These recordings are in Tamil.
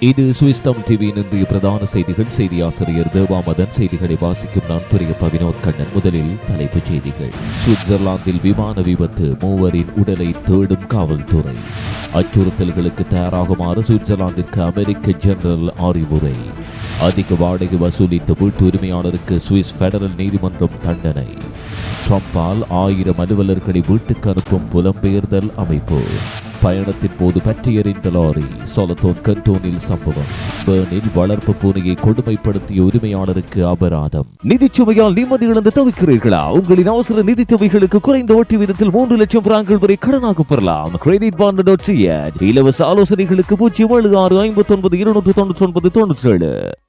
இது சுவிஸ்தம் டிவியின் இன்றைய பிரதான செய்திகள். செய்தி ஆசிரியர் தேவாமதன் செய்திகளை வாசிக்கும் நான் துரியப்ப பவினோத் கண்ணன். முதலில் தலைப்புச் செய்திகள். சுவிட்சர்லாந்தில் விமான விபத்து மூவரின் உடலை தேடும் காவல்துறை. அச்சுறுத்தல்களுக்கு தயாராகுமாறு சுவிட்சர்லாந்திற்கு அமெரிக்க ஜெனரல் அறிவுரை. அதிக வாடகை வசூலித்த வீட்டு உரிமையாளருக்கு சுவிஸ் பெடரல் நீதிமன்றம் தண்டனை. ட்ரம்பால் ஆயிரம் அலுவலர்களை வீட்டுக்கு அனுப்பும் புலம்பெயர்தல் அமைப்பு. பயணத்தின் போது பற்றியறிந்த லாரி சொலத்தோன் கண்டோனில் சம்பவம். பேர்னில் வளர்ப்பு பூனையை கொடுமைப்படுத்திய உரிமையாளருக்கு அபராதம். நிதிச்சுமையால் நிம்மதி இழந்து தவிக்கிறீர்களா? உங்களின் அவசர நிதி தேவைகளுக்கு குறைந்த ஓட்டி விதத்தில் மூன்று லட்சம் பிராங்கள் வரை கடனாக பெறலாம். கிரெடிட் பாண்ட் டாட் இலவச ஆலோசனைகளுக்கு பூஜ்ஜியம் ஏழு ஆறு ஐம்பத்தி ஒன்பது இருநூற்று தொண்ணூற்றி ஒன்பது தொண்ணூற்றி ஏழு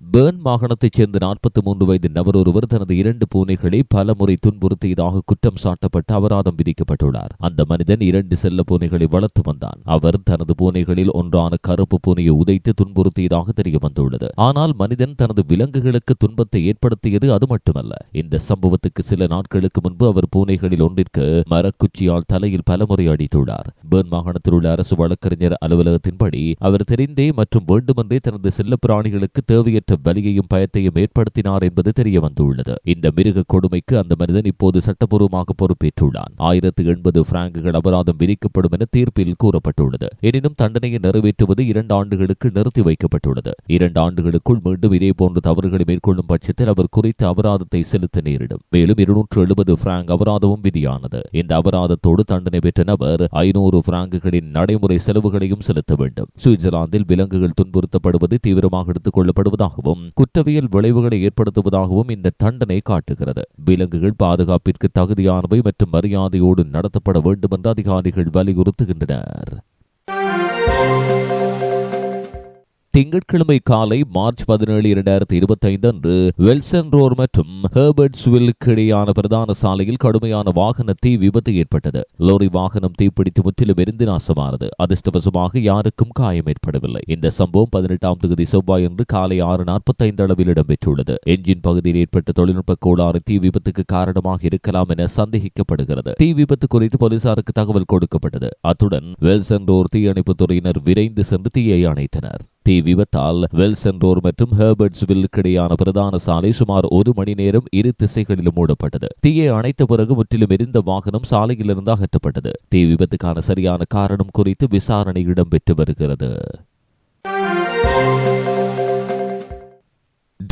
பேர்ன் மாகாணத்தைச் சேர்ந்த நாற்பத்தி மூன்று வயது நபர் ஒருவர் தனது இரண்டு பூனைகளை பல முறை துன்புறுத்தியதாக குற்றம் சாட்டப்பட்டு அபராதம் விதிக்கப்பட்டுள்ளார். அந்த மனிதன் இரண்டு செல்ல பூனைகளை வளர்த்து வந்தான். அவர் தனது பூனைகளில் ஒன்றான கருப்பு பூனையை உதைத்து துன்புறுத்தியதாக தெரிய வந்துள்ளது ஆனால் மனிதன் தனது விலங்குகளுக்கு துன்பத்தை ஏற்படுத்தியது அது மட்டுமல்ல. இந்த சம்பவத்துக்கு சில நாட்களுக்கு முன்பு அவர் பூனைகளில் ஒன்றிற்கு மரக்குச்சியால் தலையில் பலமுறை அடித்துள்ளார். பேர்ன் மாகாணத்தில் உள்ள அரசு வழக்கறிஞர் அலுவலகத்தின்படி அவர் தெரிந்தே மற்றும் வேண்டுமென்றே தனது செல்ல பிராணிகளுக்கு தேவையற்ற வலியையும் பயத்தையும் ஏற்படுத்தினார் என்பது தெரிய வந்துள்ளது இந்த மிருக கொடுமைக்கு அந்த மனிதன் இப்போது சட்டபூர்வமாக பொறுப்பேற்றுள்ளான். ஆயிரத்து எண்பது பிராங்குகள் அபராதம் விதிக்கப்படும் என தீர்ப்பில் கூறப்பட்டுள்ளது. எனினும் தண்டனையை நிறைவேற்றுவது இரண்டு ஆண்டுகளுக்கு நிறுத்தி வைக்கப்பட்டுள்ளது. இரண்டு ஆண்டுகளுக்குள் மீண்டும் இதேபோன்ற தவறுகளை மேற்கொள்ளும் பட்சத்தில் அவர் குறித்த அபராதத்தை செலுத்த நேரிடும். மேலும் இருநூற்று எழுபது பிராங்க் அபராதமும் விதியானது. இந்த அபராதத்தோடு தண்டனை பெற்ற நபர் ஐநூறு பிராங்குகளின் நடைமுறை செலவுகளையும் செலுத்த வேண்டும். சுவிட்சர்லாந்தில் விலங்குகள் துன்புறுத்தப்படுவது தீவிரமாக எடுத்துக் கொள்ளப்படுவதாகவும் குற்றவியல் விளைவுகளை ஏற்படுத்துவதாகவும் இந்த தண்டனை காட்டுகிறது. விலங்குகள் பாதுகாப்பிற்கு தகுதியானவை மற்றும் மரியாதையோடு நடத்தப்பட வேண்டும் என்று அதிகாரிகள் வலியுறுத்துகின்றனர். திங்கட்கிழமை காலை மார்ச் பதினேழு இரண்டாயிரத்தி இருபத்தைந்து அன்று வெல்சன் ரோர் மற்றும் ஹெர்பர்ட்ஸ்வில்லுக்கு இடையான பிரதான சாலையில் கடுமையான வாகன தீ விபத்து ஏற்பட்டது. லோரி வாகனம் தீப்பிடித்து முற்றிலும் எரிந்து நாசமானது. அதிர்ஷ்டவசமாக யாருக்கும் காயம் ஏற்படவில்லை. இந்த சம்பவம் பதினெட்டாம் தேதி செவ்வாயன்று காலை ஆறு நாற்பத்தைந்து அளவில் இடம்பெற்றுள்ளது. என்ஜின் பகுதியில் ஏற்பட்ட தொழில்நுட்ப கோளாறு தீ விபத்துக்கு காரணமாக இருக்கலாம் என சந்தேகிக்கப்படுகிறது. தீ விபத்து குறித்து போலீசாருக்கு தகவல் கொடுக்கப்பட்டது. அத்துடன் வெல்சன் ரோர் தீயணைப்புத் துறையினர் விரைந்து சென்று தீயை அணைத்தனர். தீ விபத்தால் வெல்சன்ரோர் மற்றும் ஹெர்பர்ட்ஸ்வில்லுக்கு இடையான பிரதான சாலை சுமார் ஒரு மணி நேரம் இரு திசைகளிலும் மூடப்பட்டது. தீயை அணைத்த பிறகு முற்றிலும் எரிந்த வாகனம் சாலையிலிருந்து அகற்றப்பட்டது. தீ விபத்துக்கான சரியான காரணம் குறித்து விசாரணை இடம்பெற்று வருகிறது.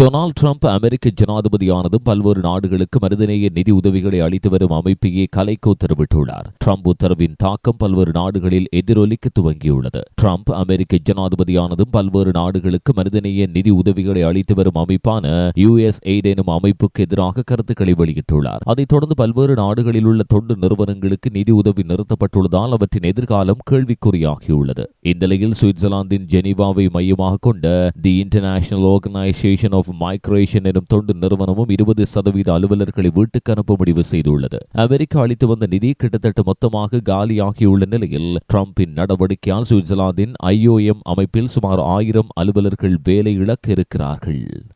டொனால்டு ட்ரம்ப் அமெரிக்க ஜனாதிபதியானதும் பல்வேறு நாடுகளுக்கு மனிதநேய நிதி உதவிகளை அளித்து வரும் அமைப்பையே கலைக்க உத்தரவிட்டுள்ளார். ட்ரம்ப் உத்தரவின் தாக்கம் பல்வேறு நாடுகளில் எதிரொலிக்க துவங்கியுள்ளது. ட்ரம்ப் அமெரிக்க ஜனாதிபதியானதும் பல்வேறு நாடுகளுக்கு மனிதநேய நிதி உதவிகளை அளித்து வரும் அமைப்பான யுஎஸ் எய்ட் எனும் அமைப்புக்கு எதிராக கருத்துக்களை வெளியிட்டுள்ளார். அதைத் தொடர்ந்து பல்வேறு நாடுகளில் உள்ள தொண்டு நிறுவனங்களுக்கு நிதி உதவி நிறுத்தப்பட்டுள்ளதால் அவற்றின் எதிர்காலம் கேள்விக்குறியாகியுள்ளது. இந்நிலையில் சுவிட்சர்லாந்தின் ஜெனீவாவை மையமாக கொண்ட the international organisation of migration எனும் தொண்டு நிறுவனமும் இருபது சதவீத அலுவலர்களை வீட்டுக்கு அனுப்ப முடிவு செய்துள்ளது. அமெரிக்கா அளித்து வந்த நிதி கிட்டத்தட்ட மொத்தமாக காலியாகியுள்ள நிலையில் டிரம்பின் நடவடிக்கையால் சுவிட்சர்லாந்தின் ஐஓஎம் அமைப்பில் சுமார் ஆயிரம் அலுவலர்கள் வேலை இழக்க இருக்கிறார்கள்.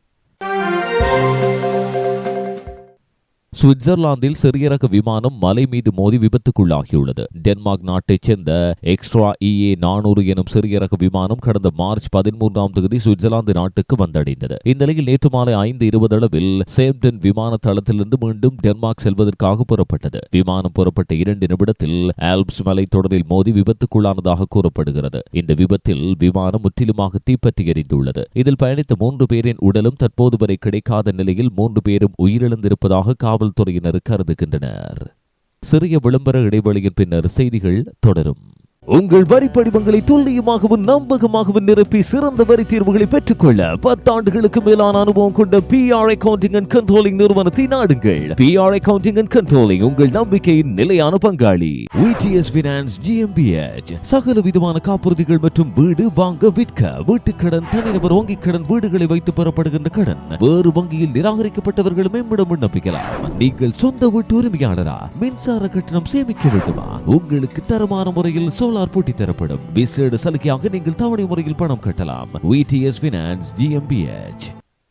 சுவிட்சர்லாந்தில் சிறியரக விமானம் மலை மீது மோதி விபத்துக்குள்ளாகியுள்ளது. டென்மார்க் நாட்டைச் சேர்ந்த எக்ஸ்ட்ரா இஏ நானூறு எனும் சிறியரக விமானம் கடந்த மார்ச் பதிமூன்றாம் தேதி சுவிட்சர்லாந்து நாட்டுக்கு வந்தடைந்தது. இந்நிலையில் நேற்று மாலை ஐந்து இருபது அளவில் சேம்டன் விமான தளத்திலிருந்து மீண்டும் டென்மார்க் செல்வதற்காக புறப்பட்டது. விமானம் புறப்பட்ட இரண்டு நிமிடத்தில் ஆல்ப்ஸ் மலை தொடரில் மோதி விபத்துக்குள்ளானதாக கூறப்படுகிறது. இந்த விபத்தில் விமானம் முற்றிலுமாக தீப்பற்றி எரிந்துள்ளது இதில் பயணித்த மூன்று பேரின் உடலும் தற்போது வரை கிடைக்காத நிலையில் மூன்று பேரும் உயிரிழந்திருப்பதாக காவல்துறையினர் கருதுகின்றனர். சிறிய விளம்பர இடைவெளியின் பின்னர் செய்திகள் தொடரும். உங்கள் வரி படிவங்களை துல்லியமாகவும் நம்பகமாகவும் நிரப்பி சிறந்த வரி தீர்வுகளை பெற்றுக்கொள்ள பத்தாண்டுகளுக்கு மேலான அனுபவம் கொண்ட பிஆர் அக்கவுண்டிங் அண்ட் கண்ட்ரோலிங் நிறுவனத்தை நாடுங்கள். பிஆர் அக்கவுண்டிங் அண்ட் கண்ட்ரோலிங் உங்கள் நம்பிக்கையின் நிலையான பங்காளி. விடிஎஸ் பினான்ஸ் ஜிஎம்பிஎச் சகல விதமான காப்புறுதிகள் மற்றும் வீடு வாங்க விற்க வீட்டுக்கடன் தனிநபர் வங்கிக் கடன் வீடுகளை வைத்து பெறப்படுகின்ற கடன். வேறு வங்கியில் நிராகரிக்கப்பட்டவர்களும் எம்மிடம் விண்ணப்பிக்கலாம். நீங்கள் சொந்த வீட்டு உரிமையாளரா? மின்சார கட்டணம் சேமிக்க வேண்டுமா? உங்களுக்கு தரமான முறையில் சோலார் போட்டி தரப்படும். விசேட சலுகையாக நீங்கள் தவணை முறையில் பணம் கட்டலாம். விடிஎஸ் பினான்ஸ் ஜிஎம்பிஎச்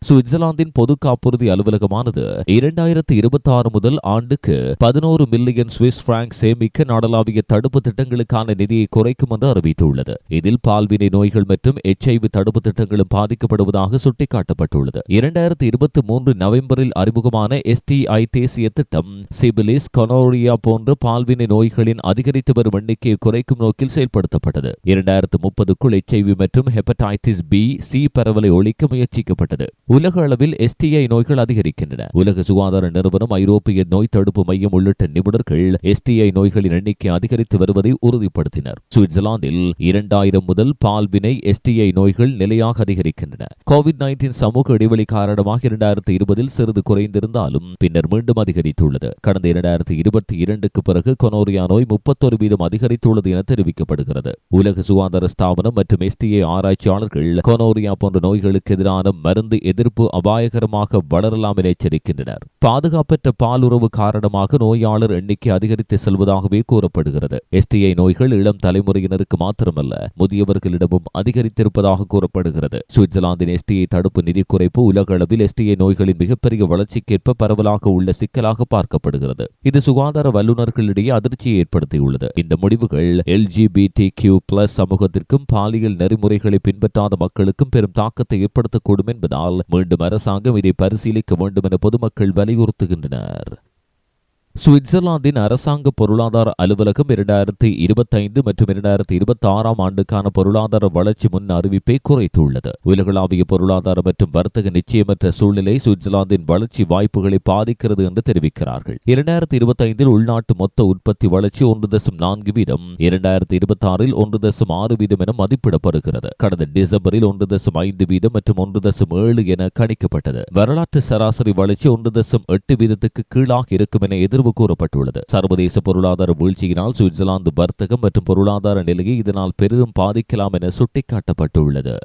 சுவிட்சர்லாந்தின் பொது காப்புறுதி அலுவலகமானது இரண்டாயிரத்தி இருபத்தி ஆறு முதல் ஆண்டுக்கு பதினோரு மில்லியன் சுவிஸ் பிராங்க் சேமிக்க நாடளாவிய தடுப்பு திட்டங்களுக்கான நிதியை குறைக்கும் என்று அறிவித்துள்ளது. இதில் பால்வினை நோய்கள் மற்றும் எச்ஐவி தடுப்பு திட்டங்களும் பாதிக்கப்படுவதாக சுட்டிக்காட்டப்பட்டுள்ளது. இரண்டாயிரத்தி இருபத்தி மூன்று நவம்பரில் அறிமுகமான எஸ்டிஐ தேசிய திட்டம் சிபிலிஸ் கொனோரியா போன்ற பால்வினை நோய்களின் அதிகரித்து வரும் எண்ணிக்கையை குறைக்கும் நோக்கில் செயல்படுத்தப்பட்டது. இரண்டாயிரத்து முப்பதுக்குள் எச்ஐவி மற்றும் ஹெப்படைட்டிஸ் பி சி பரவலை ஒழிக்க முயற்சிக்கப்பட்டது. உலக அளவில் எஸ்டிஐ நோய்கள் அதிகரிக்கின்றன. உலக சுகாதார நிறுவனம் ஐரோப்பிய நோய் தடுப்பு மையம் உள்ளிட்ட நிபுணர்கள் எஸ்டிஐ நோய்களின் எண்ணிக்கை அதிகரித்து வருவதை உறுதிப்படுத்தினர். சுவிட்சர்லாந்தில் இரண்டாயிரம் முதல் பால்வினை எஸ்டிஐ நோய்கள் நிலையாக அதிகரிக்கின்றன. கோவிட் நைன்டீன் சமூக இடைவெளி காரணமாக இரண்டாயிரத்தி இருபதில் சிறிது குறைந்திருந்தாலும் பின்னர் மீண்டும் அதிகரித்துள்ளது. கடந்த இரண்டாயிரத்தி இருபத்தி இரண்டுக்கு பிறகு கொனோரியா நோய் முப்பத்தொரு வீதம் அதிகரித்துள்ளது என தெரிவிக்கப்படுகிறது. உலக சுகாதார ஸ்தாபனம் மற்றும் எஸ்டிஐ ஆராய்ச்சியாளர்கள் கொனோரியா போன்ற நோய்களுக்கு எதிரான மருந்து எதிர்ப்பு அபாயகரமாக வளரலாம் என எச்சரிக்கின்றனர். பாதுகாப்பற்ற பாலுறவு காரணமாக நோயாளர் எண்ணிக்கை அதிகரித்து செல்வதாகவே கூறப்படுகிறது. எஸ்டிஐ நோய்கள் இளம் தலைமுறையினருக்கு மாத்திரமல்ல முதியவர்களிடமும் அதிகரித்திருப்பதாக கூறப்படுகிறது. சுவிட்சர்லாந்தின் எஸ்டிஐ தடுப்பு நிதி குறைப்பு உலக அளவில் எஸ்டிஐ நோய்களின் மிகப்பெரிய வளர்ச்சிக்கேற்ப பரவலாக உள்ள சிக்கலாக பார்க்கப்படுகிறது. இது சுகாதார வல்லுநர்களிடையே அதிர்ச்சியை ஏற்படுத்தியுள்ளது. இந்த முடிவுகள் எல்ஜிபிடி கியூ பிளஸ் சமூகத்திற்கும் பாலியல் நெறிமுறைகளை பின்பற்றாத மக்களுக்கும் பெரும் தாக்கத்தை ஏற்படுத்தக்கூடும் என்பதால் மீண்டும் அரசாங்கம் இதை பரிசீலிக்க வேண்டும் என பொதுமக்கள் வலியுறுத்துகின்றனர். சுவிட்சர்லாந்தின் அரசாங்க பொருளாதார அலுவலகம் இரண்டாயிரத்தி இருபத்தைந்து மற்றும் இரண்டாயிரத்தி இருபத்தி ஆறாம் ஆண்டுக்கான பொருளாதார வளர்ச்சி முன் அறிவிப்பை குறைத்துள்ளது. உலகளாவிய பொருளாதார மற்றும் வர்த்தக நிச்சயமற்ற சூழ்நிலை சுவிட்சர்லாந்தின் வளர்ச்சி வாய்ப்புகளை பாதிக்கிறது என்று தெரிவிக்கிறார்கள். இரண்டாயிரத்தி இருபத்தைந்தில் உள்நாட்டு மொத்த உற்பத்தி வளர்ச்சி ஒன்று தசம் நான்கு வீதம் இரண்டாயிரத்தி இருபத்தி ஆறில் ஒன்று தசம் ஆறு வீதம் என மதிப்பிடப்படுகிறது. கடந்த டிசம்பரில் ஒன்று தசம் ஐந்து வீதம் மற்றும் ஒன்று தசம் ஏழு என கணிக்கப்பட்டது. வரலாற்று சராசரி வளர்ச்சி ஒன்று தசம் எட்டு வீதத்துக்கு கீழாக இருக்கும் என எதிர்வு கூறப்பட்டுள்ளது. சர்வதேச பொருளாதார வீழ்ச்சியினால் சுவிட்சர்லாந்து வர்த்தகம் மற்றும் பொருளாதார நிலையை இதனால் பெரிதும் பாதிக்கலாம் என சுட்டிக்காட்டப்பட்டுள்ளது.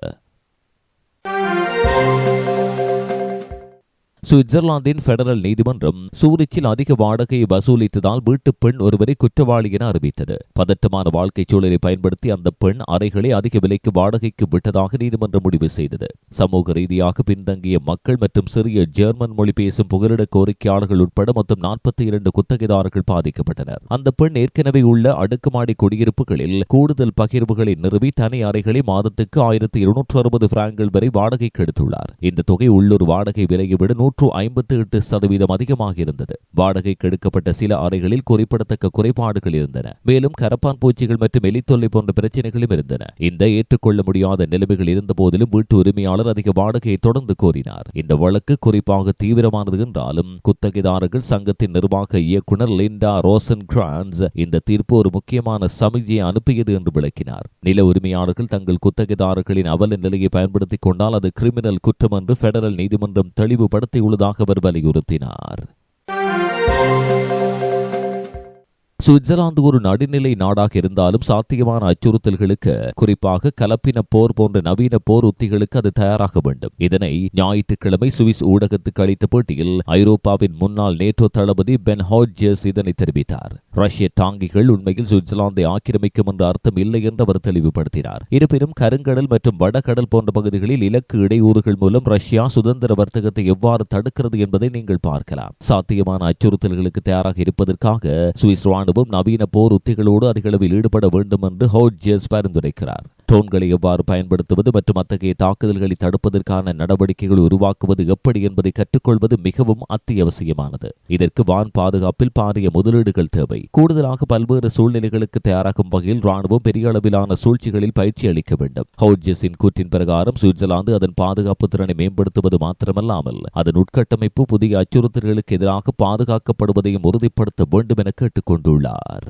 சுவிட்சர்லாந்தின் பெடரல் நீதிமன்றம் சூரிச்சில் அதிக வாடகையை வசூலித்ததால் வீட்டு பெண் ஒருவரை குற்றவாளி என அறிவித்தது. பதட்டமான வாழ்க்கை சூழலை பயன்படுத்தி அந்த பெண் அறைகளை அதிக விலைக்கு வாடகைக்கு விட்டதாக நீதிமன்றம் முடிவு செய்தது. சமூக ரீதியாக பின்தங்கிய மக்கள் மற்றும் சிறிய ஜெர்மன் மொழி பேசும் புகலிட கோரிக்கையாளர்கள் உட்பட மொத்தம் நாற்பத்தி இரண்டு குத்தகைதாரர்கள் பாதிக்கப்பட்டனர். அந்த பெண் ஏற்கனவே உள்ள அடுக்குமாடி குடியிருப்புகளில் கூடுதல் பகிர்வுகளை நிறுவி தனி அறைகளை மாதத்துக்கு ஆயிரத்தி இருநூற்று அறுபது பிராங்கள் வரை வாடகைக்கு எடுத்துள்ளார். இந்த தொகை உள்ளூர் வாடகை விலையை விட நூற்று ஐம்பத்தி எட்டு சதவீதம் அதிகமாக இருந்தது வாடகைக்கு எடுக்கப்பட்ட சில அறைகளில் குறிப்பிடத்தக்க குறைபாடுகள் இருந்தன. மேலும் கரப்பான் பூச்சிகள் மற்றும் எலித்தொல்லை போன்ற பிரச்சனைகளும் இருந்தன. இந்த ஏற்றுக்கொள்ள முடியாத நிலைமைகள் இருந்த போதிலும் வீட்டு உரிமையாளர் அதிக வாடகையை தொடர்ந்து கோரினார். இந்த வழக்கு குறிப்பாக தீவிரமானது என்றாலும் குத்தகைதாரர்கள் சங்கத்தின் நிர்வாக இயக்குனர் லிண்டா ரோசன் கிரான்ஸ் இந்த தீர்ப்பு ஒரு முக்கியமான சமிக்ஞையை அனுப்பியது என்று விளக்கினார். நில உரிமையாளர்கள் தங்கள் குத்தகைதாரர்களின் அவல நிலையை பயன்படுத்திக் கொண்டால் அது கிரிமினல் குற்றம் என்று பெடரல் நீதிமன்றம் உள்ளதாக அவர் வலியுறுத்தினார் சுவிட்சர்லாந்து ஒரு நடுநிலை நாடாக இருந்தாலும் சாத்தியமான அச்சுறுத்தல்களுக்கு குறிப்பாக கலப்பின போர் போன்ற நவீன போர் உத்திகளுக்கு அது தயாராக வேண்டும். இதனை ஞாயிற்றுக்கிழமை சுவிஸ் ஊடகத்துக்கு அளித்த பேட்டியில் ஐரோப்பாவின் முன்னாள் நேட்டோ தளபதி பென் ஹாட்ஜஸ் இதனை தெரிவித்தார். ரஷ்ய டாங்கிகள் உண்மையில் சுவிட்சர்லாந்தை ஆக்கிரமிக்கும் என்ற அர்த்தம் இல்லை என்று அவர் தெளிவுபடுத்தினார். இருப்பினும் கருங்கடல் மற்றும் வடகடல் போன்ற பகுதிகளில் இலக்கு இடையூறுகள் மூலம் ரஷ்யா சுதந்திர வர்த்தகத்தை எவ்வாறு தடுக்கிறது என்பதை நீங்கள் பார்க்கலாம். சாத்தியமான அச்சுறுத்தல்களுக்கு தயாராக இருப்பதற்காக சுவிஸ் ராணுவம் நவீன போர் உத்திகளோடு அதிகளவில் ஈடுபட வேண்டும் என்று ஹோட்ஜியஸ் பரிந்துரைக்கிறார். ட்ரோன்களை எவ்வாறு பயன்படுத்துவது மற்றும் அத்தகைய தாக்குதல்களை தடுப்பதற்கான நடவடிக்கைகள் உருவாக்குவது எப்படி என்பதை கற்றுக்கொள்வது மிகவும் அத்தியாவசியமானது. இதற்கு வான் பாதுகாப்பில் பாரிய முதலீடுகள் தேவை. கூடுதலாக பல்வேறு சூழ்நிலைகளுக்கு தயாராகும் வகையில் ராணுவம் பெரிய அளவிலான சூழ்ச்சிகளில் பயிற்சி அளிக்க வேண்டும். ஹவுஜஸின் கூற்றின் பிரகாரம் சுவிட்சர்லாந்து அதன் பாதுகாப்பு திறனை மேம்படுத்துவது மாத்திரமல்லாமல் அதன் உட்கட்டமைப்பு புதிய அச்சுறுத்தல்களுக்கு எதிராக பாதுகாக்கப்படுவதையும் உறுதிப்படுத்த வேண்டும் என கேட்டுக்கொண்டுள்ளார்.